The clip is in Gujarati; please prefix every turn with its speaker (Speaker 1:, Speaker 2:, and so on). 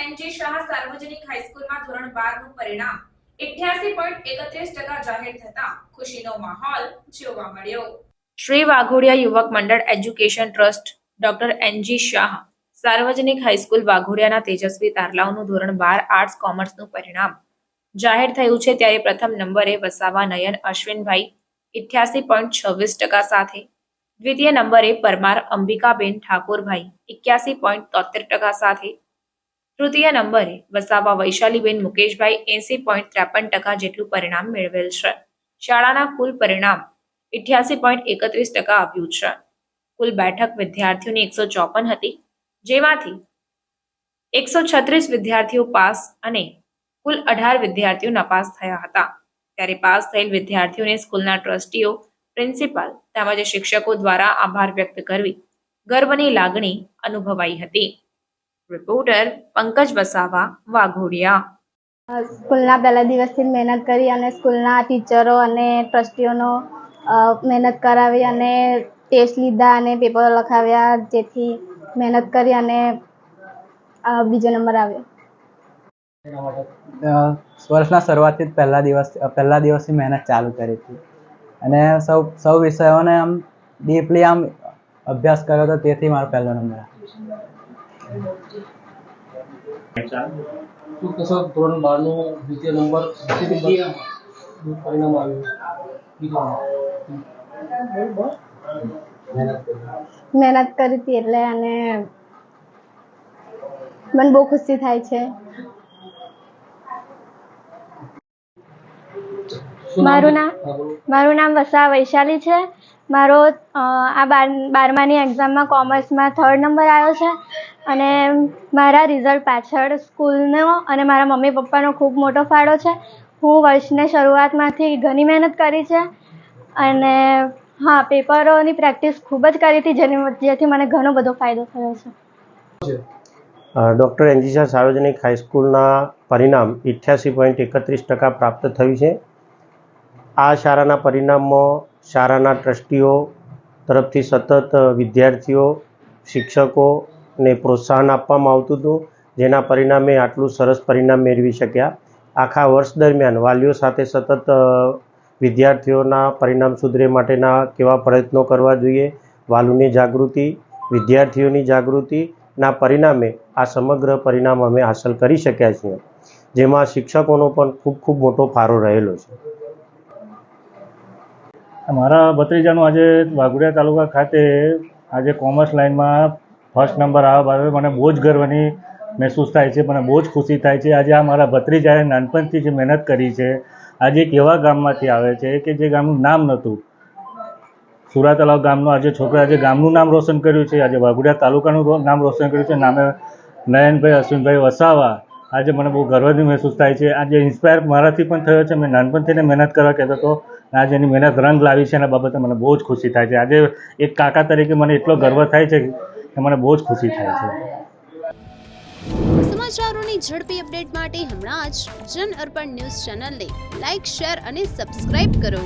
Speaker 1: એનજી શાહ સાર્વજનિક હાઈસ્કૂલમાં ધોરણ 12 નું પરિણામ 88.31% જાહેર થતા ખુશીનો માહોલ જોવા મળ્યો. શ્રી વાઘોડિયા યુવક મંડળ education trust doctor N G Shah સાર્વજનિક હાઈસ્કૂલ વાઘોડિયાના તેજસ્વી તારલાઓનું ધોરણ બાર આર્ટ્સ કોમર્સનું પરિણામ જાહેર થયું છે ત્યારે પ્રથમ નંબરે વસાવા નયન અશ્વિનભાઈ ઇઠ્યાસી પોઈન્ટ છવ્વીસ ટકા સાથે દ્વિતીય નંબરે પરમાર અંબિકાબેન ઠાકોરભાઈ એક્યાસી પોઈન્ટ તોતેર ટકા સાથે. તૃતીય નંબરે વસાવા વૈશાલીબેન મુકેશભાઈ એસી પોઈન્ટ ત્રેપન ટકા જેટલું પરિણામ મેળવેલ છે. શાળાના કુલ પરિણામ ઇઠ્યાસી પોઈન્ટ એકત્રીસ ટકા આવ્યું છે. કુલ બેઠક વિદ્યાર્થીઓની એકસો ચોપન હતી, જેમાંથી એકસો છત્રીસ વિદ્યાર્થીઓ પાસ અને કુલ અઢાર વિદ્યાર્થીઓ નપાસ થયા હતા. ત્યારે પાસ થયેલ વિદ્યાર્થીઓને સ્કૂલના ટ્રસ્ટીઓ પ્રિન્સિપાલ તેમજ શિક્ષકો દ્વારા આભાર વ્યક્ત કરવી ગર્વની લાગણી અનુભવાઈ હતી. રિપોર્ટર પંકજ વસાવા વાઘોડિયા.
Speaker 2: સ્કૂલના પહેલા દિવસથી મહેનત કરી અને સ્કૂલના ટીચરો અને ટ્રસ્ટીઓનો મહેનત કરાવી અને ટેસ્ટ લીધા અને પેપરો લખાવ્યા જેથી મહેનત કરી અને બીજો નંબર આવ્યો.
Speaker 3: વર્ષના શરૂઆતથી પહેલા દિવસ પહેલા દિવસથી મહેનત ચાલુ કરી હતી. અને સૌ સૌ વિષયોને આમ ડીપલી આમ અભ્યાસ કર્યો હતો તેથી મારો પહેલો નંબર આવ્યો
Speaker 4: શું ધોરણ બારનું દ્વિતીય નંબર પરિણામ આવ્યું?
Speaker 2: મહેનત કરી હતી એટલે અને મને બહુ ખુશી થાય છે. મારું નામ મારું નામ વસા વૈશાલી છે. મારો આ બાર બારમાની એક્ઝામમાં કોમર્સમાં થર્ડ નંબર આવ્યો છે. અને મારા રિઝલ્ટ પાછળ સ્કૂલનો અને મારા મમ્મી પપ્પાનો ખૂબ મોટો ફાળો છે. હું વર્ષની શરૂઆતમાંથી ઘણી મહેનત કરી છે. અને હા પેપરોની પ્રેક્ટિસ ખૂબ જ કરી હતી જેની જેથી મને ઘણો બધો ફાયદો થયો છે.
Speaker 5: ડૉક્ટર એન્જીસા સાર્વજનિક હાઈસ્કૂલના પરિણામ ઇઠ્યાસી પોઈન્ટ એકત્રીસ ટકા પ્રાપ્ત થયું છે. આ શાળાના પરિણામમાં શાળાના ટ્રસ્ટીઓ તરફથી સતત વિદ્યાર્થીઓ શિક્ષકોને પ્રોત્સાહન આપવામાં આવતું હતું, જેના પરિણામે આટલું સરસ પરિણામ મેળવી શક્યા. આખા વર્ષ દરમિયાન વાલીઓ સાથે સતત વિદ્યાર્થીઓના પરિણામ સુધરે માટેના કેવા પ્રયત્નો કરવા જોઈએ વાલુની જાગૃતિ, વિદ્યાર્થીઓની જાગૃતિના પરિણામે આ સમગ્ર પરિણામ અમે હાંસલ કરી શક્યા છીએ, જેમાં શિક્ષકોનો પણ ખૂબ ખૂબ મોટો ફાળો રહેલો છે.
Speaker 6: મારા ભત્રીજાનું આજે વાઘોડિયા તાલુકા ખાતે આજે કોમર્સ લાઇનમાં ફર્સ્ટ નંબર આવવા બાદ મને બહુ જ ગર્વની મહેસૂસ થાય છે, મને બહુ જ ખુશી થાય છે. આજે આ મારા ભત્રીજાએ નાનપણથી જે મહેનત કરી છે. આજે એક એવા ગામમાંથી આવે છે કે જે ગામનું નામ નહોતું. સુરા તલાવ ગામનો આજે છોકરા આજે ગામનું નામ રોશન કર્યું છે. આજે વાઘોડિયા તાલુકાનું નામ રોશન કર્યું છે. નામે નયનભાઈ, અશ્વિનભાઈ વસાવા આજે મને બહુ ગર્વની મહેસૂસ થાય છે. આજે ઇન્સ્પાયર મારાથી પણ થયો છે, મેં નાનપણથી મહેનત કરવા કહેતો હતો. આજે એની મહેનત રંગ લાવી છે, એના બાબતે મને બહુ જ ખુશી થાય છે. આજે એક કાકા તરીકે મને એટલો ગર્વ થાય છે કે મને બહુ જ ખુશી થાય છે.
Speaker 7: સમાચારોની ઝડપી અપડેટ માટે હમણાં જ જન અર્પણ ન્યૂઝ ચેનલને લાઇક શેર અને સબસ્ક્રાઇબ કરો.